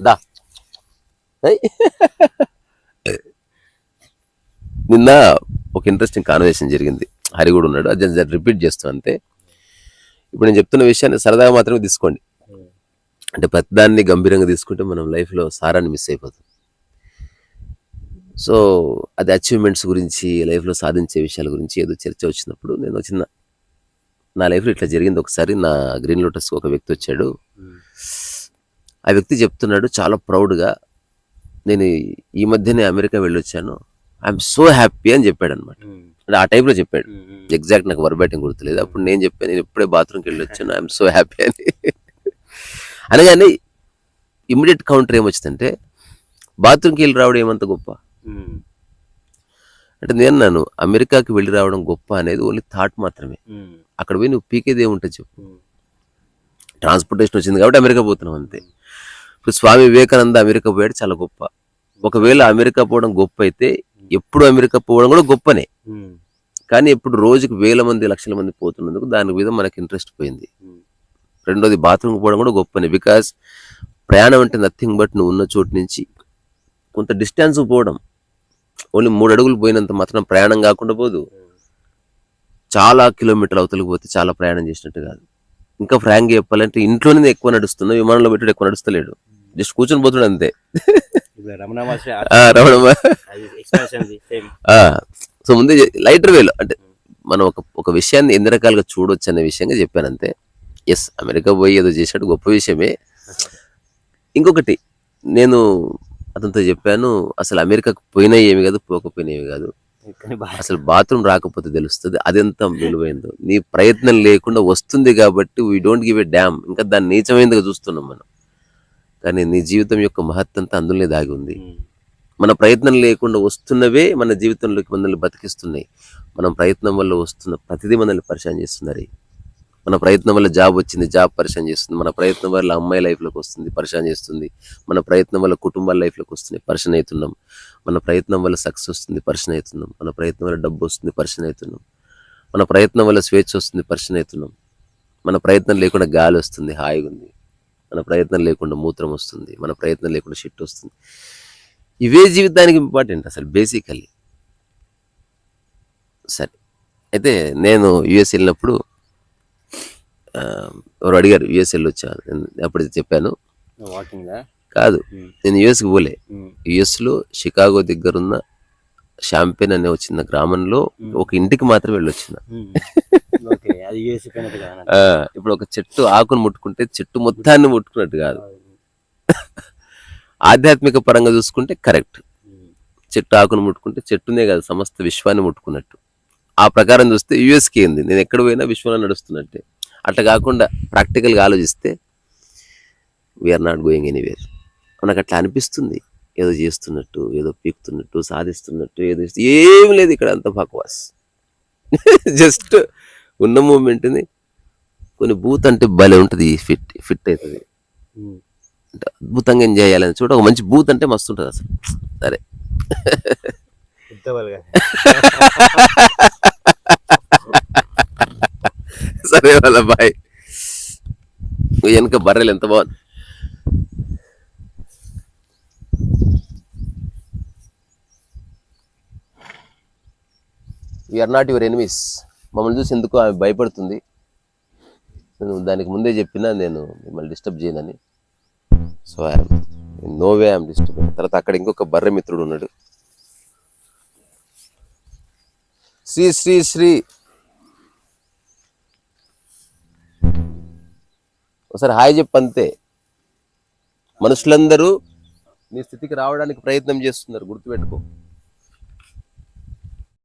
దా. నిన్న ఒక interesting conversation జరిగింది. హరి కూడా ఉన్నాడు. అది రిపీట్ చేస్తాం అంతే. ఇప్పుడు నేను చెప్తున్న విషయాన్ని సరదాగా మాత్రమే తీసుకోండి. అంటే ప్రతిదాన్ని గంభీరంగా తీసుకుంటే మనం లైఫ్లో సారాన్ని మిస్ అయిపోతుంది సో అది అచీవ్మెంట్స్ గురించి లైఫ్లో సాధించే విషయాల గురించి ఏదో చర్చ వచ్చినప్పుడు నేను చిన్న నా లైఫ్లో ఇట్లా జరిగింది. ఒకసారి నా గ్రీన్ లోటస్ ఒక వ్యక్తి వచ్చాడు. ఆ వ్యక్తి చెప్తున్నాడు చాలా ప్రౌడ్గా నేను ఈ మధ్యనే అమెరికా వెళ్ళొచ్చాను. ఐఎమ్ సో హ్యాపీ అని చెప్పాడు అనమాట అంటే ఆ టైప్లో చెప్పాడు. ఎగ్జాక్ట్ నాకు వర్బేటింగ్ గుర్తులేదు. అప్పుడు నేను చెప్పాను నేను ఇప్పుడే బాత్రూమ్కి వెళ్ళి వచ్చాను ఐఎమ్ సో హ్యాపీ అని. అనగానే ఇమ్మీడియట్ కౌంటర్ ఏమొచ్చిందంటే బాత్రూమ్కి వెళ్ళి రావడం ఏమంత గొప్ప? అంటే నేను అన్నాను అమెరికాకి వెళ్ళి రావడం గొప్ప అనేది ఓన్లీ థాట్ మాత్రమే. అక్కడ పోయి నువ్వు పీకేది ఏముంటుంది చెప్పు. ట్రాన్స్పోర్టేషన్ వచ్చింది కాబట్టి అమెరికా పోతున్నాం అంతే. ఇప్పుడు స్వామి వివేకానంద అమెరికా పోయాడు చాలా గొప్ప. ఒకవేళ అమెరికా పోవడం గొప్ప అయితే ఎప్పుడు అమెరికా పోవడం కూడా గొప్పనే. కానీ ఇప్పుడు రోజుకి వేల మంది లక్షల మంది పోతున్నందుకు దాని మీద మనకి ఇంట్రెస్ట్ పోయింది. రెండోది బాత్రూమ్కి పోవడం కూడా గొప్పనే. బికాస్ ప్రయాణం అంటే నథింగ్ బట్ నువ్వు ఉన్న చోటు నుంచి కొంత డిస్టెన్స్ పోవడం. ఓన్లీ మూడు అడుగులు పోయినంత మాత్రం ప్రయాణం కాకుండా పోదు. చాలా కిలోమీటర్ల అవతలకు పోతే చాలా ప్రయాణం చేసినట్టు కాదు. ఇంకా ఫ్రాంక్ చెప్పాలంటే ఇంట్లోనే ఎక్కువ నడుస్తున్నా విమానంలో పెట్టుడు ఎక్కువ నడుస్తలేడు. జస్ట్ కూర్చొని పోతుడు అంతే. రమణ సో ముందే లైటర్ వేలో అంటే మనం ఒక ఒక విషయాన్ని ఎన్ని రకాలుగా చూడొచ్చు అనే విషయంగా చెప్పాను అంతే. ఎస్ అమెరికా పోయి ఏదో చేశాడు గొప్ప విషయమే. ఇంకొకటి నేను అతనితో చెప్పాను అసలు అమెరికాకు పోయినా ఏమి కాదు పోకపోయినా ఏమి కాదు. అసలు బాత్రూమ్ రాకపోతే తెలుస్తుంది అదెంత విలువైందో. నీ ప్రయత్నం లేకుండా వస్తుంది కాబట్టి we don't give a damn ఇంకా దాన్ని నీచమైందిగా చూస్తున్నాం మనం. కానీ నీ జీవితం యొక్క మహత్వంతా అందులోనే దాగి ఉంది. మన ప్రయత్నం లేకుండా వస్తున్నవే మన జీవితంలోకి మనల్ని బతికిస్తున్నాయి. మనం ప్రయత్నం వల్ల వస్తున్న ప్రతిదీ మనల్ని పరిచయం చేస్తున్నారు. మన ప్రయత్నం వల్ల జాబ్ వచ్చింది జాబ్ పరిచయం చేస్తుంది. మన ప్రయత్నం వల్ల అమ్మాయి లైఫ్లోకి వస్తుంది పరిచయం చేస్తుంది. మన ప్రయత్నం వల్ల కుటుంబాల లైఫ్లోకి వస్తుంది పరిచయం అవుతున్నాం. మన ప్రయత్నం వల్ల సక్సెస్ వస్తుంది పరిచయం అవుతున్నాం. మన ప్రయత్నం వల్ల డబ్బు వస్తుంది పరిచయం అవుతున్నాం. మన ప్రయత్నం వల్ల స్వేచ్ఛ వస్తుంది పరిచయం అవుతున్నాం. మన ప్రయత్నం లేకుండా గాలి వస్తుంది హాయిగా ఉంది. మన ప్రయత్నం లేకుండా మూత్రం వస్తుంది మన ప్రయత్నం లేకుండా షిట్ వస్తుంది. ఇవే జీవితానికి ఇంపార్టెంట్ అసలు బేసికలీ సరే అయితే నేను యుఎస్ వెళ్ళినప్పుడు ఎవరు అడిగారు యుఎస్ వెళ్ళొచ్చా నేను అప్పుడు చెప్పాను. వాకింగ్ కాదు నేను యుఎస్కి పోలే. యుఎస్లో షికాగో దగ్గరున్న షాంపెన్ అనే చిన్న గ్రామంలో ఒక ఇంటికి మాత్రం వెళ్ళొచ్చిన. అది ఇప్పుడు ఒక చెట్టు ఆకును ముట్టుకుంటే చెట్టు మొత్తాన్ని ముట్టుకున్నట్టు కాదు. ఆధ్యాత్మిక పరంగా చూసుకుంటే కరెక్ట్. చెట్టు ఆకును ముట్టుకుంటే చెట్టునే కాదు సమస్త విశ్వాన్ని ముట్టుకున్నట్టు. ఆ ప్రకారం చూస్తే యుఎస్కి ఏంది? నేను ఎక్కడ పోయినా విశ్వంలో నడుస్తున్నట్టే. అట్లా కాకుండా ప్రాక్టికల్గా ఆలోచిస్తే వీఆర్ నాట్ గోయింగ్ ఎనీవేర్ మనకు అట్లా అనిపిస్తుంది. ఏదో చేస్తున్నట్టు ఏదో పీకుతున్నట్టు సాధిస్తున్నట్టు ఏదో ఏం లేదు ఇక్కడ అంత బక్వాస్. జస్ట్ ఉన్న మూమెంట్ని కొన్ని బూత్ అంటే భలే ఉంటుంది ఫిట్ ఫిట్ అవుతుంది అంటే అద్భుతంగా ఎంజాయ్ చేయాలని చూడ ఒక మంచి బూత్ అంటే మస్తు ఉంటుంది అసలు. సరే. సరే వాళ్ళ బాయ్. వెనక బర్రెలు ఎంత బాగుంది ఆర్ నాట్ యువర్ ఎనిమీస్ మమ్మల్ని చూసి ఎందుకు ఆమె భయపడుతుంది? నేను దానికి ముందే చెప్పినా నేను మిమ్మల్ని డిస్టర్బ్ చేయనని. So I'm no way I'm disturb తర్వాత అక్కడ ఇంకొక బర్రె మిత్రుడు ఉన్నాడు. శ్రీ శ్రీ శ్రీ. ఒకసారి హాయ్ చెప్పు అంతే. మనుషులందరూ నీ స్థితికి రావడానికి ప్రయత్నం చేస్తున్నారు. గుర్తుపెట్టుకో.